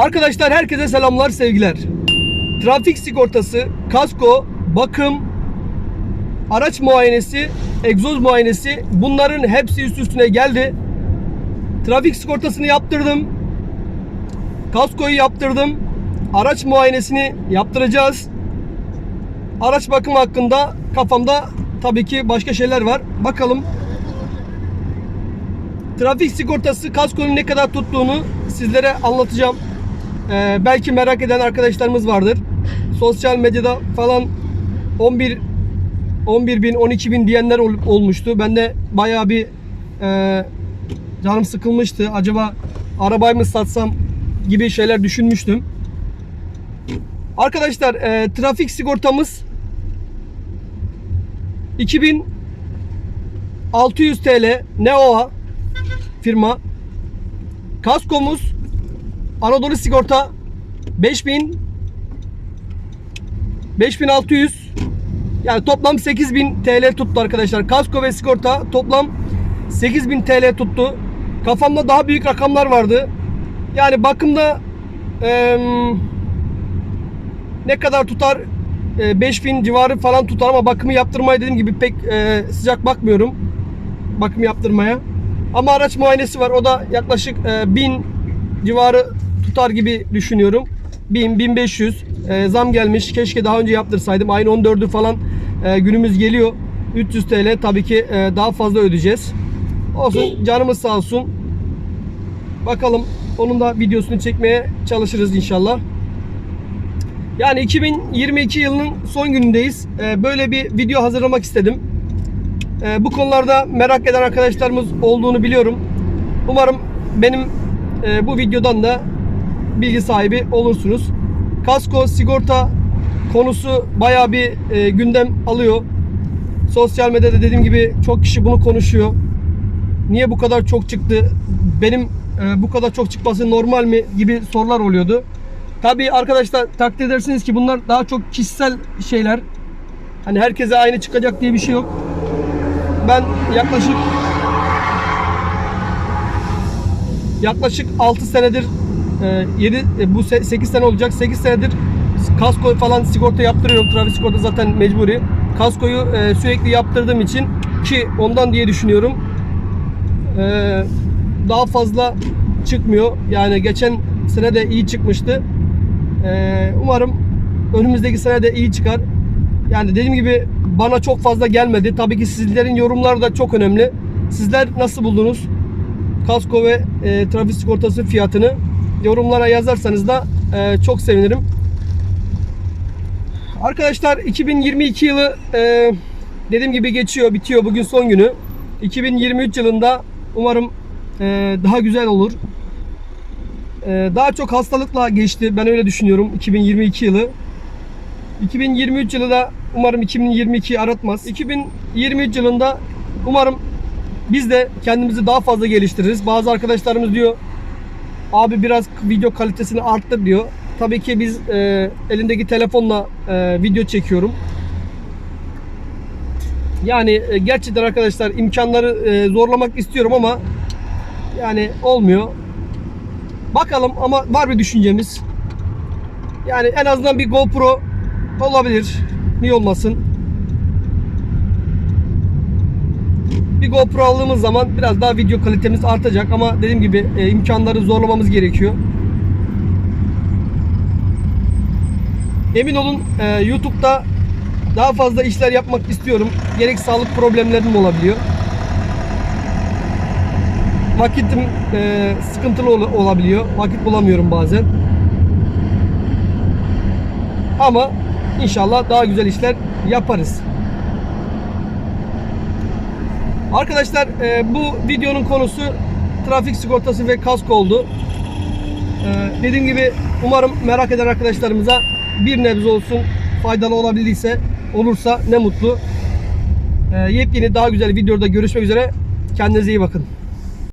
Arkadaşlar herkese selamlar, sevgiler. Trafik sigortası, kasko, bakım, araç muayenesi, egzoz muayenesi bunların hepsi üst üstüne geldi. Trafik sigortasını yaptırdım. Kaskoyu yaptırdım. Araç muayenesini yaptıracağız. Araç bakımı hakkında kafamda tabii ki başka şeyler var. Bakalım trafik sigortası kaskonun ne kadar tuttuğunu sizlere anlatacağım. Ee, belki merak eden arkadaşlarımız vardır. Sosyal medyada falan 11 11 bin 12 bin diyenler ol- olmuştu. Ben de bayağı bir e, canım sıkılmıştı. Acaba arabayı mı satsam gibi şeyler düşünmüştüm. Arkadaşlar e, trafik sigortamız 2600 TL Neoa firma. Kaskomuz Anadolu Sigorta 5000 5600 yani toplam 8000 TL tuttu arkadaşlar. Kasko ve sigorta toplam 8000 TL tuttu. Kafamda daha büyük rakamlar vardı. Yani bakımda eee, ne kadar tutar? E, 5000 civarı falan tutar ama bakımı yaptırmaya dediğim gibi pek e, sıcak bakmıyorum. Bakım yaptırmaya. Ama araç muayenesi var. O da yaklaşık e, 1000 civarı tutar gibi düşünüyorum. 1000 1500 e, zam gelmiş. Keşke daha önce yaptırsaydım. Aynı 14'ü falan e, günümüz geliyor. 300 TL tabii ki e, daha fazla ödeyeceğiz. Olsun canımız sağ olsun. Bakalım onun da videosunu çekmeye çalışırız inşallah. Yani 2022 yılının son günündeyiz. Ee, Böyle bir video hazırlamak istedim. Ee, Bu konularda merak eden arkadaşlarımız olduğunu biliyorum. Umarım benim e, bu videodan da bilgi sahibi olursunuz. Kasko sigorta konusu bayağı bir e, gündem alıyor. Sosyal medyada dediğim gibi çok kişi bunu konuşuyor. Niye bu kadar çok çıktı? Benim e, bu kadar çok çıkması normal mi gibi sorular oluyordu. Tabii arkadaşlar takdir edersiniz ki bunlar daha çok kişisel şeyler. Hani herkese aynı çıkacak diye bir şey yok. Ben yaklaşık yaklaşık 6 senedir 7 bu 8 sene olacak. 8 senedir kasko falan sigorta yaptırıyorum. Trafik sigorta zaten mecburi. Kaskoyu e, sürekli yaptırdığım için ki ondan diye düşünüyorum. E, daha fazla çıkmıyor. Yani geçen sene de iyi çıkmıştı. Umarım önümüzdeki sene de iyi çıkar. Yani dediğim gibi bana çok fazla gelmedi. Tabii ki sizlerin yorumları da çok önemli. Sizler nasıl buldunuz? Kasko ve e, trafik sigortası fiyatını yorumlara yazarsanız da e, çok sevinirim. Arkadaşlar 2022 yılı e, dediğim gibi geçiyor, bitiyor. Bugün son günü. 2023 yılında umarım e, daha güzel olur. Ee, daha çok hastalıkla geçti. Ben öyle düşünüyorum 2022 yılı. 2023 yılı da umarım 2022'yi aratmaz. 2023 yılında umarım biz de kendimizi daha fazla geliştiririz. Bazı arkadaşlarımız diyor abi biraz video kalitesini arttır diyor. Tabii ki biz e, elindeki telefonla e, video çekiyorum. Yani e, gerçekten arkadaşlar imkanları e, zorlamak istiyorum ama yani olmuyor. Bakalım ama var bir düşüncemiz. Yani en azından bir GoPro olabilir. Niye olmasın? Bir GoPro aldığımız zaman biraz daha video kalitemiz artacak ama dediğim gibi e, imkanları zorlamamız gerekiyor. Emin olun e, YouTube'da daha fazla işler yapmak istiyorum. Gerek sağlık problemlerim olabiliyor vakitim e, sıkıntılı ol- olabiliyor. Vakit bulamıyorum bazen. Ama inşallah daha güzel işler yaparız. Arkadaşlar e, bu videonun konusu trafik sigortası ve kasko oldu. E, dediğim gibi umarım merak eden arkadaşlarımıza bir nebze olsun faydalı olabildiyse olursa ne mutlu. E, yepyeni daha güzel videoda görüşmek üzere. Kendinize iyi bakın.